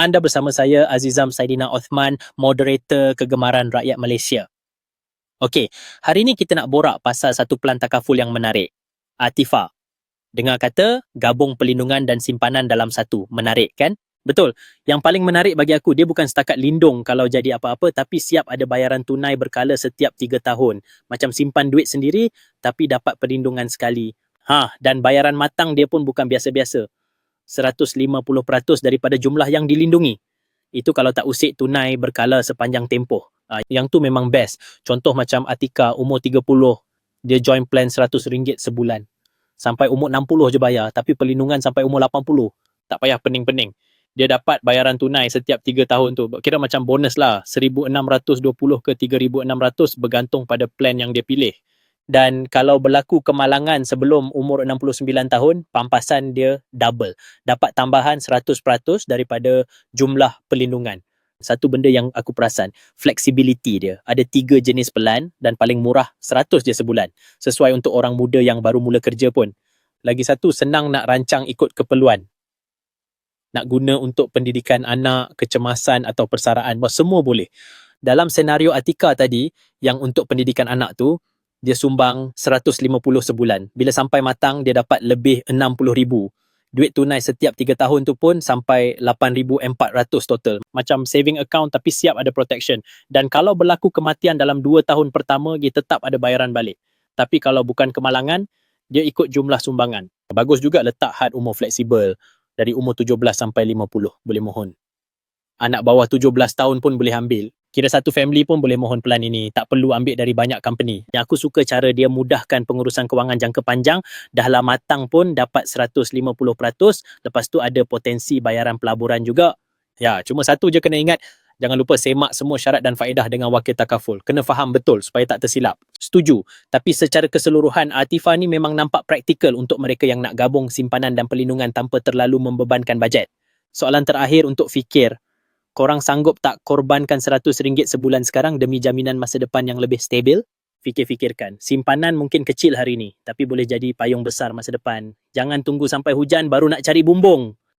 Anda bersama saya Azizam Saidina Othman, moderator kegemaran rakyat Malaysia. Okey, hari ini kita nak borak pasal satu pelan takaful yang menarik. Atifa. Dengar kata gabung pelindungan dan simpanan dalam satu. Menarik kan? Betul. Yang paling menarik bagi aku, dia bukan setakat lindung kalau jadi apa-apa tapi siap ada bayaran tunai berkala setiap 3 tahun. Macam simpan duit sendiri tapi dapat perlindungan sekali. Ha, dan bayaran matang dia pun bukan biasa-biasa. 150% daripada jumlah yang dilindungi. Itu kalau tak usik tunai berkala sepanjang tempoh. Uh, yang tu memang best. Contoh macam Atika umur 30, dia join plan RM100 sebulan. Sampai umur 60 je bayar tapi perlindungan sampai umur 80. Tak payah pening-pening. Dia dapat bayaran tunai setiap 3 tahun tu. Kira macam bonus lah. 1620 ke 3600 bergantung pada plan yang dia pilih dan kalau berlaku kemalangan sebelum umur 69 tahun pampasan dia double. Dapat tambahan 100% daripada jumlah perlindungan satu benda yang aku perasan flexibility dia. Ada tiga jenis pelan dan paling murah 100 je sebulan. Sesuai untuk orang muda yang baru mula kerja pun. Lagi satu senang nak rancang ikut keperluan. Nak guna untuk pendidikan anak kecemasan atau persaraan. Semua boleh. Dalam senario Atika tadi yang untuk pendidikan anak tu dia sumbang 150 sebulan. Bila sampai matang, dia dapat lebih 60 ribu. Duit tunai setiap 3 tahun tu pun sampai 8,400 total. Macam saving account tapi siap ada protection. Dan kalau berlaku kematian dalam 2 tahun pertama, dia tetap ada bayaran balik. Tapi kalau bukan kemalangan, dia ikut jumlah sumbangan. Bagus juga letak had umur fleksibel. Dari umur 17 sampai 50, boleh mohon. Anak bawah 17 tahun pun boleh ambil kira satu family pun boleh mohon pelan ini. Tak perlu ambil dari banyak company. Yang aku suka cara dia mudahkan pengurusan kewangan jangka panjang. Dah lah matang pun dapat 150% lepas tu ada potensi bayaran pelaburan juga. Ya cuma satu je kena ingat. Jangan lupa semak semua syarat dan faedah dengan wakil takaful. Kena faham betul supaya tak tersilap. Setuju. Tapi secara keseluruhan Atifa ni memang nampak praktikal untuk mereka yang nak gabung simpanan dan perlindungan tanpa terlalu membebankan bajet. Soalan terakhir untuk fikir korang sanggup tak korbankan RM100 sebulan sekarang demi jaminan masa depan yang lebih stabil? Fikir-fikirkan. Simpanan mungkin kecil hari ini, tapi boleh jadi payung besar masa depan. Jangan tunggu sampai hujan baru nak cari bumbung.